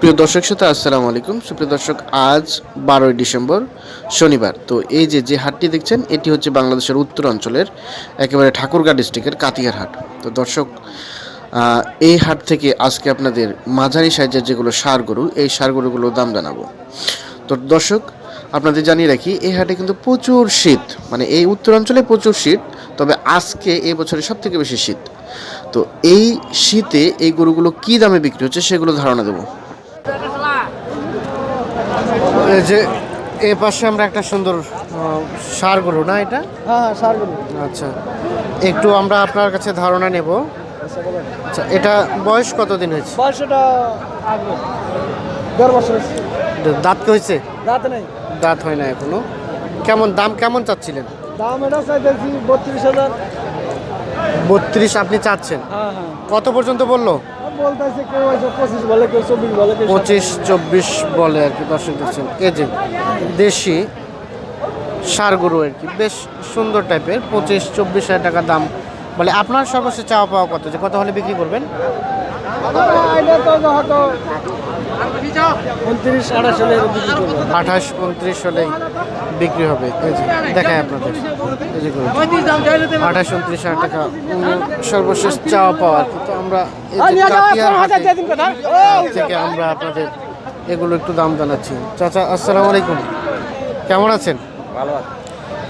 প্রিয় দর্শক শ্রোতা আসসালামু আলাইকুম। সুপ্রিয় দর্শক, আজ বারোই ডিসেম্বর, শনিবার। তো এই যে যে হাটটি দেখছেন, এটি হচ্ছে বাংলাদেশের উত্তর অঞ্চলের একেবারে ঠাকুরগাঁ ডিস্ট্রিক্টের কাতিয়ার হাট। তো দর্শক এই হাট থেকে আজকে আপনাদের মাঝারি সাইজের যেগুলো সার গরু, এই সার গরুগুলোর দাম জানাব। তো দর্শক, আপনাদের জানিয়ে রাখি, এই হাটে কিন্তু প্রচুর শীত মানে এই উত্তর অঞ্চলে প্রচুর শীত, তবে আজকে এই বছরে সব থেকে বেশি শীত। তো এই শীতে এই গরুগুলো কি দামে বিক্রি হচ্ছে, সেগুলো ধারণা দেবো। যে এ পাশে আমরা একটা সুন্দর সার গরু না এটা? হ্যাঁ হ্যাঁ সারগুলো আচ্ছা। একটু আমরা আপনার কাছে ধারণা নেব। আচ্ছা এটা বয়স কতদিন হয়েছে? বয়সটা আগে। দেড় বছর হয়েছে। দাঁত হয়েছে? নেই। দাঁত হয় না এখনও। কেমন দাম কেমন চাচ্ছিলেন? দাম এটা চাইতেছি বত্রিশ হাজার। বত্রিশ আপনি চাচ্ছেন? হ্যাঁ হ্যাঁ। কত পর্যন্ত বলল? পঁচিশ চব্বিশ বলে আর কি দর্শক দেখছেন। এই যে দেশি সার গরু আর কি বেশ সুন্দর টাইপের পঁচিশ চব্বিশ হাজার টাকা দাম। বলে আপনার সর্বশেষ চাওয়া পাওয়া কত? যে কত হলে বিক্রি করবেন? আঠাশ উনত্রিশ হলেই। বিক্রি হবে। দেখায় আপনাদের। আঠাশ উনত্রিশ হাজার টাকা সর্বশেষ চাওয়া পাওয়া আর কি তো আমরা থেকে আমরা আপনাদের এগুলো একটু দাম জানাচ্ছি। চাচা আসসালামু আলাইকুম। কেমন আছেন? ভালো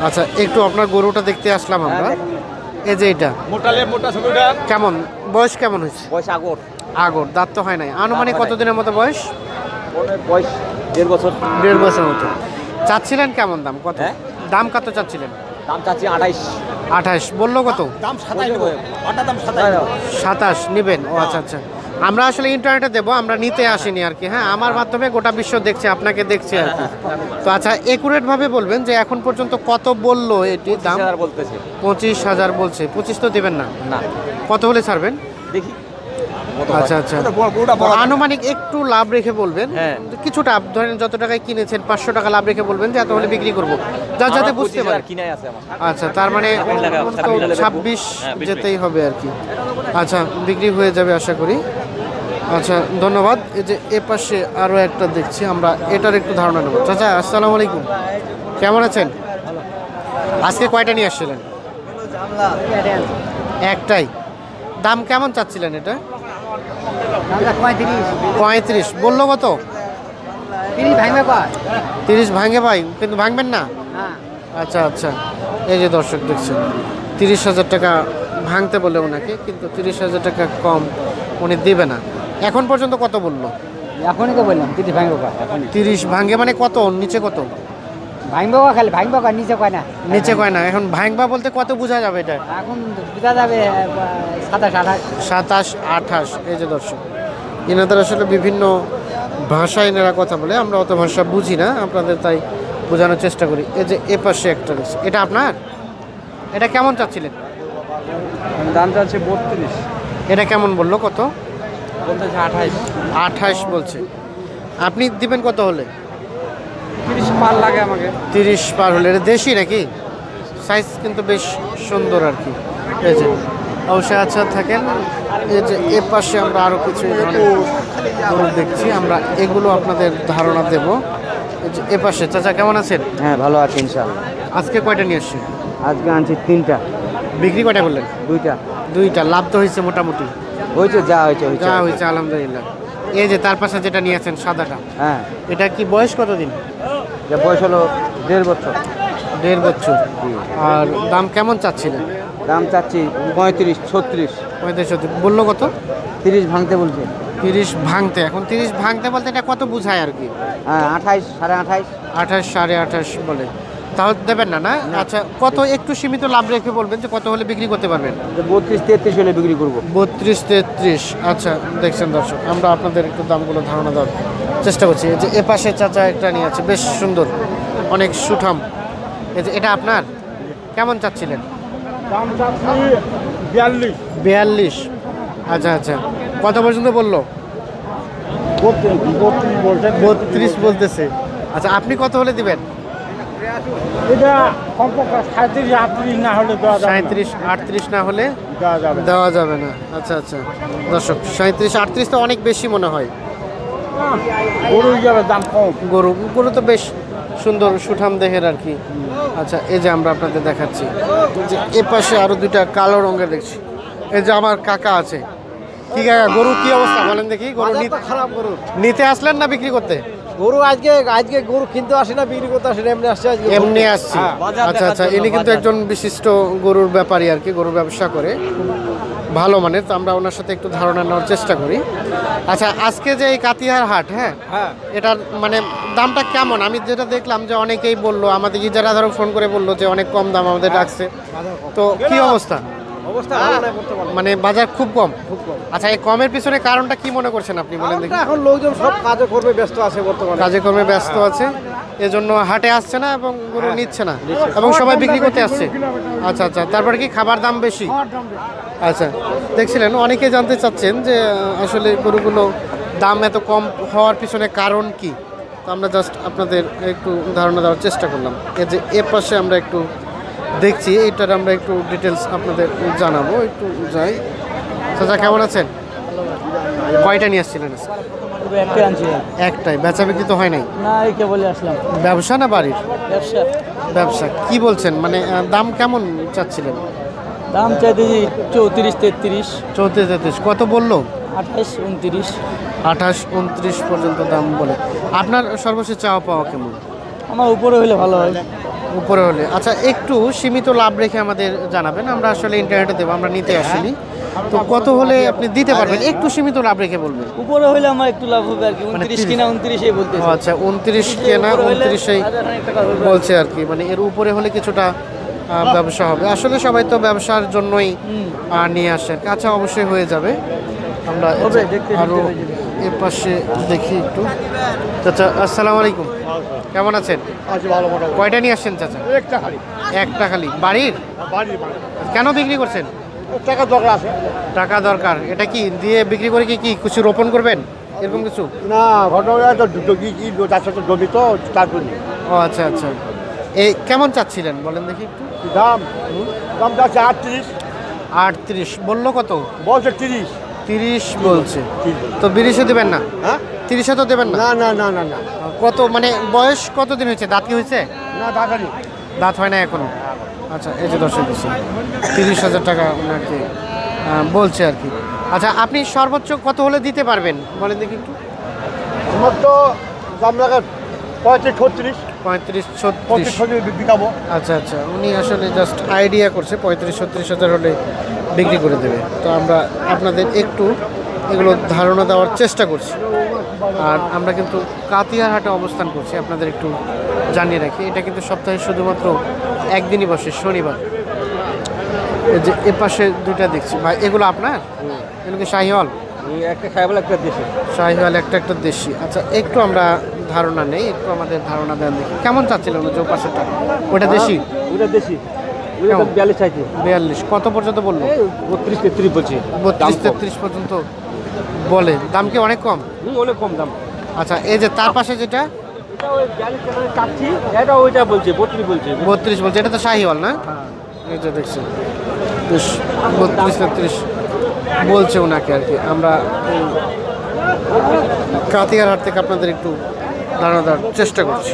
আচ্ছা একটু আপনার গরুটা দেখতে আসলাম আমরা। এই যে এটা। মোটালে মোটা ছবিটা কেমন? বয়স কেমন হয়েছে? বয়স আগর। আগর দাঁত তো হয় নাই। আনুমানিক কতদিনের মতো বয়স? বয়স দেড় বছর। দেড় বছর মতো। চাচ্ছিলেন কেমন দাম? কত? হ্যাঁ? দাম কত চাচ্ছিলেন? দাম চাচ্ছি আঠাইশ। আঠাশ বলল কত? দাম সাতাশ নেব। সাতাশ সাতাশ নেবেন? ও আচ্ছা আচ্ছা। আমরা আসলে ইন্টারনেটে দেবো আমরা নিতে আসিনি আর কি হ্যাঁ? আমার মাধ্যমে গোটা বিশ্ব দেখছে আপনাকে দেখছে আর কি। তো আচ্ছা একুরেট ভাবে বলবেন যে এখন পর্যন্ত কত বলল এটি দাম? বলতেছে। পঁচিশ হাজার বলছে। পঁচিশ তো দেবেন না? না। কত হলে ছাড়বেন? দেখি। আচ্ছা আচ্ছা। আনুমানিক একটু লাভ রেখে বলবেন। হ্যাঁ। কিছুটা ধরেন যত টাকায় কিনেছেন পাঁচশো টাকা লাভ রেখে বলবেন যে এত হলে বিক্রি করব। যা যাতে বুঝতে পারে। আচ্ছা তার মানে ছাব্বিশ হ্যাঁ, যেতেই হবে আর কি। আচ্ছা বিক্রি হয়ে যাবে আশা করি। আচ্ছা ধন্যবাদ। এই যে এ পাশে আরও একটা দেখছি আমরা এটার একটু ধারণা নেব। চাচা আসসালামু আলাইকুম। কেমন আছেন? আজকে কয়টা নিয়ে আসছিলেন? একটাই। দাম কেমন চাচ্ছিলেন এটা? পঁয়ত্রিশ। বলল কত? তিরিশ ভাঙে ভাই কিন্তু ভাঙবেন না? হ্যাঁ। আচ্ছা আচ্ছা। এই যে দর্শক দেখছেন তিরিশ হাজার টাকা ভাঙতে বলে ওনাকে কিন্তু তিরিশ হাজার টাকা কম উনি দেবে না। এখন পর্যন্ত কত বলল? এখনই তো বললাম তিরিশ কয়? এখনই। তিরিশ ভাঙে মানে কত? নিচে কত? ভাঙবে খালি ভাঙবে কয় নিচে কয় না? নিচে কয় না এখন ভাঙবা বলতে কত বোঝা যাবে এটা? এখন বোঝা যাবে সাতাশ আঠাশ। সাতাশ আঠাশ এই যে দর্শক এনাদের আসলে বিভিন্ন ভাষায় এনারা কথা বলে আমরা অত ভাষা বুঝি না আপনাদের তাই বোঝানোর চেষ্টা করি। এই যে এ পাশে একটা রয়েছে এটা আপনার? এটা কেমন চাচ্ছিলেন? দাম চাচ্ছে বত্রিশ। এটা কেমন বলল কত? বলতেছে আঠাইশ। আঠাশ বলছে। আপনি দিবেন কত হলে? পার লাগে আমাকে। তিরিশ পার হলে এটা দেশি নাকি? সাইজ কিন্তু বেশ সুন্দর আর কি। এই যে অবশ্যই আচ্ছা থাকেন। এই যে এ পাশে আমরা আরও কিছু গরু দেখছি আমরা এগুলো আপনাদের ধারণা দেব। এই যে এ পাশে চাচা কেমন আছেন? হ্যাঁ ভালো আছে ইনশাল্লাহ আজকে কয়টা নিয়ে আসছেন? আজকে আনছি তিনটা। বিক্রি কয়টা করলেন? দুইটা। দুইটা লাভ তো হয়েছে মোটামুটি। হয়েছে যা হয়েছে হয়েছে। যা হয়েছে আলহামদুলিল্লাহ। এই যে তার পাশে যেটা নিয়ে আছেন সাদাটা। হ্যাঁ। এটা কি বয়স কতদিন? যা বয়স হলো দেড় বছর। দেড় বছর। আর দাম কেমন চাচ্ছিলেন? দাম চাচ্ছি পঁয়ত্রিশ ছত্রিশ। পঁয়ত্রিশ ছত্রিশ। বলল কত? তিরিশ ভাঙতে বলছে। তিরিশ ভাঙতে। এখন তিরিশ ভাঙতে বলতে এটা কত বুঝায় আর কি? হ্যাঁ আঠাইশ সাড়ে আঠাইশ। আঠাশ সাড়ে আঠাশ বলে। তাও দেবেন না না? আচ্ছা কত একটু সীমিত লাভ রেখে বলবেন যে কত হলে বিক্রি করতে পারবেন? বত্রিশ তেত্রিশ হলে বিক্রি করব। বত্রিশ তেত্রিশ আচ্ছা দেখছেন দর্শক আমরা আপনাদের একটু দামগুলো ধারণা দেওয়ার চেষ্টা করছি। এই যে এ পাশে চাচা একটা নিয়ে আছে বেশ সুন্দর অনেক সুঠাম। এই যে এটা আপনার? কেমন চাচ্ছিলেন? বিয়াল্লিশ। বিয়াল্লিশ আচ্ছা আচ্ছা কত পর্যন্ত বলল? বত্রিশ বলতেছে। আচ্ছা আপনি কত হলে দিবেন? এটা কমপক্ষে সাঁত্রিশ আটত্রিশ না হলে দেওয়া যাবে সাঁত্রিশ আটত্রিশ না হলে দেওয়া যাবে দেওয়া যাবে না। আচ্ছা আচ্ছা। দর্শক সাঁত্রিশ আটত্রিশ তো অনেক বেশি মনে হয়। গরু হিসাবে দাম কম। গরু গরু তো বেশ সুন্দর সুঠাম দেহের আর কি। আচ্ছা এই যে আমরা আপনাদের দেখাচ্ছি যে এ পাশে আরও দুইটা কালো রঙের দেখছি। এই যে আমার কাকা আছে। কি কাকা গরু কি অবস্থা বলেন দেখি। গরু নিতে খারাপ গরু নিতে আসলেন না বিক্রি করতে? গরু আজকে আজকে গরু কিনতে আসি না বিক্রি করতে আসি না এমনি আসছে আজকে এমনি আসছি। হ্যাঁ, আচ্ছা আচ্ছা ইনি কিন্তু একজন বিশিষ্ট গরুর ব্যাপারী আর কি গরুর ব্যবসা করে। ভালো মানের তো আমরা ওনার সাথে একটু ধারণা নেওয়ার চেষ্টা করি। আচ্ছা আজকে যে এই কাতিহার হাট হ্যাঁ? হ্যাঁ। এটার মানে দামটা কেমন? আমি যেটা দেখলাম যে অনেকেই বলল আমাদের যারা ধরো ফোন করে বলল যে অনেক কম দাম আমাদের ডাকছে। তো কি অবস্থা? অবস্থা ভালো নাই বর্তমানে। মানে বাজার খুব কম। খুব কম। আচ্ছা এই কমের পিছনে কারণটা কি মনে করছেন আপনি বলেন দেখি। এখন লোকজন সব কাজে করবে ব্যস্ত আছে বর্তমানে। কাজে কর্মে ব্যস্ত আছে এজন্য হাটে আসছে না এবং গরু নিচ্ছে না। এবং সবাই বিক্রি করতে আসছে। আচ্ছা আচ্ছা তারপরে কি খাবার দাম বেশি? আচ্ছা দেখছিলেন অনেকে জানতে চাচ্ছেন যে আসলে গরুগুলো দাম এত কম হওয়ার পিছনে কারণ কি? তো আমরা জাস্ট আপনাদের একটু ধারণা দেওয়ার চেষ্টা করলাম। এই যে এ পাশে আমরা একটু দেখছি এইটার আমরা একটু ডিটেলস আপনাদের জানাব একটু যাই। চাচা কেমন আছেন? কয়টা নিয়ে আসছিলেন একটাই বেচা বিক্রি তো হয় নাই? ব্যবসা না বাড়ির? ব্যবসা। ব্যবসা কি বলছেন? মানে দাম কেমন চাচ্ছিলেন? দাম চাইতেছি চৌত্রিশ তেত্রিশ। চৌত্রিশ তেত্রিশ। কত বলল? আঠাশ উনত্রিশ। আঠাশ উনত্রিশ পর্যন্ত দাম বলে। আপনার সর্বশেষ চাওয়া পাওয়া কেমন? আমার উপরে হলে ভালো হয়। উপরে হলে। আচ্ছা একটু সীমিত লাভ রেখে আমাদের জানাবেন। আমরা আসলে ইন্টারনেটে দেবো আমরা নিতে আসিনি। তো কত হলে আপনি দিতে পারবেন? একটু সীমিত লাভ রেখে বলবেন। উপরে হলে আমার একটু লাভ হবে আর কি মানে উনত্রিশ 30 কিনা উনত্রিশে বলতে আচ্ছা উনত্রিশ কেনা উনত্রিশেই বলছে আর কি। মানে এর উপরে হলে কিছুটা ব্যবসা হবে। আসলে সবাই তো ব্যবসার জন্যই নিয়ে আসে। আর কি। আচ্ছা অবশ্যই হয়ে যাবে। আমরা এই হয়ে। এর পাশে দেখি একটু। চাচা আসসালামু আলাইকুম। কেমন আছেন? কয়টা নিয়ে আসছেন চাচা? একটা খালি। একটা খালি। বাড়ির? বাড়ি বাড়ি। কেন বিক্রি করছেন? টাকা দরকার আছে। টাকা দরকার। এটা কি দিয়ে বিক্রি করে কি কি কিছু রোপণ করবেন? এরকম কিছু? না ঘটনা তো দুটো কি কি চারশো তো জমি তো তারপরে ও আচ্ছা আচ্ছা। এই কেমন চাচ্ছিলেন? বলেন দেখি একটু। দাম দাম যাচ্ছে আটত্রিশ। আটত্রিশ। বলল কত? বলছে তিরিশ। তিরিশ বলছে। তো বিরিশে দেবেন না? হ্যাঁ? তিরিশে তো দেবেন না? না না না না না। কত মানে বয়স কতদিন হয়েছে? দাঁত কি হয়েছে? না টাকা নেই দাঁত হয় না এখনও? আচ্ছা এই যে দর্শক দিচ্ছে। তিরিশ হাজার টাকা ওনাকে আহ, বলছে আর কি। আচ্ছা আপনি সর্বোচ্চ কত হলে দিতে পারবেন? বলেন দেখি একটু। আমার তো দাম লাগে পঁয়ত্রিশ ছত্রিশ। পঁয়ত্রিশ পঁয়ত্রিশ ছত্রিশ। বিকাবো আচ্ছা আচ্ছা উনি আসলে জাস্ট আইডিয়া করছে পঁয়ত্রিশ ছত্রিশ হাজার হলে বিক্রি করে দেবে। তো আমরা আপনাদের একটু এগুলো ধারণা দেওয়ার চেষ্টা করছি। আর আমরা কিন্তু কাতিয়ার হাটে অবস্থান করছি আপনাদের একটু জানিয়ে রাখি। এটা কিন্তু সপ্তাহে শুধুমাত্র একদিনই বসে শনিবার। এই যে এ পাশে দুইটা দেখছি। ভাই এগুলো আপনার? এগুলো কি শাহিওয়াল? একটা খাইবো একটা দেশে। শাহিওয়াল একটা একটা দেশি। আচ্ছা একটু আমরা ধারণা নেই একটু আমাদের ধারণা দেন দেখি। কেমন চাচ্ছিলেন যে পাশেটা ওটা দেশি? ওটা দেশি। বিয়াল্লিশ চাইছে। বিয়াল্লিশ। কত পর্যন্ত বলল? বত্রিশ তেত্রিশ বলছি। বত্রিশ তেত্রিশ পর্যন্ত বলে। দাম কি অনেক কম? অনেক কম দাম। আচ্ছা এই যে তার পাশে যেটা? এটা ওইটা বলছে বত্রিশ বলছে। বত্রিশ বলছে। এটা তো শাহিওয়াল না? এই যে দেখছি। বেশ বত্রিশ তেত্রিশ বলছে ওনাকে আর কি। আমরা কাতিয়ার হাট থেকে আপনাদের একটু ধারণা দেওয়ার চেষ্টা করছি।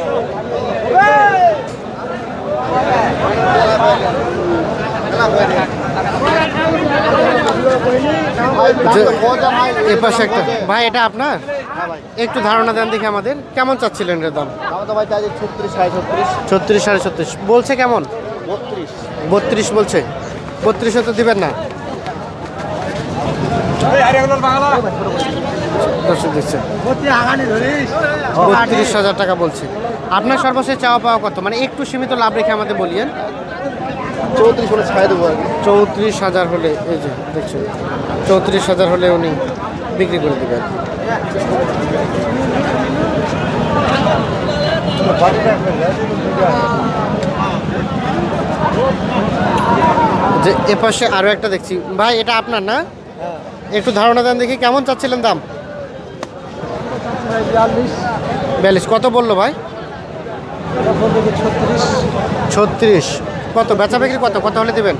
এ পাশে একটা ভাই এটা আপনার? একটু ধারণা দেন দেখি আমাদের। কেমন চাচ্ছিলেন এর দাম? ছত্রিশ সাড়ে ছত্রিশ। ছত্রিশ সাড়ে ছত্রিশ। বলছে কেমন? বত্রিশ। বত্রিশ বলছে। বত্রিশে তো দিবেন না। দর্শক বত্রিশ হাজার টাকা বলছে। আপনার সর্বশেষ চাওয়া পাওয়া কত? মানে একটু সীমিত লাভ রেখে আমাদের বলিয়েন। চৌত্রিশ হলে ছাড়ে দেবো আর কি চৌত্রিশ হাজার হলে এই যে দেখছেন চৌত্রিশ হাজার হলে উনি বিক্রি করে দেবেন। যে এ পাশে আরও একটা দেখছি। ভাই এটা আপনার না? একটু ধারণা দেন দেখি কেমন চাচ্ছিলেন দাম? বিয়াল্লিশ। কত বলল ভাই? ছত্রিশ। ছত্রিশ। কত? বেচা বিক্রি কত? কত হলে দেবেন?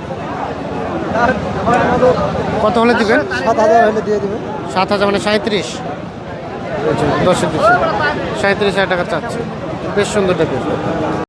কত হলে দেবেন? সাত হাজার হলে দিয়ে দেবেন। সাত হাজার মানে সাঁত্রিশ দশ সাঁত্রিশ হাজার টাকা চাচ্ছে। বেশ সুন্দর টাইপের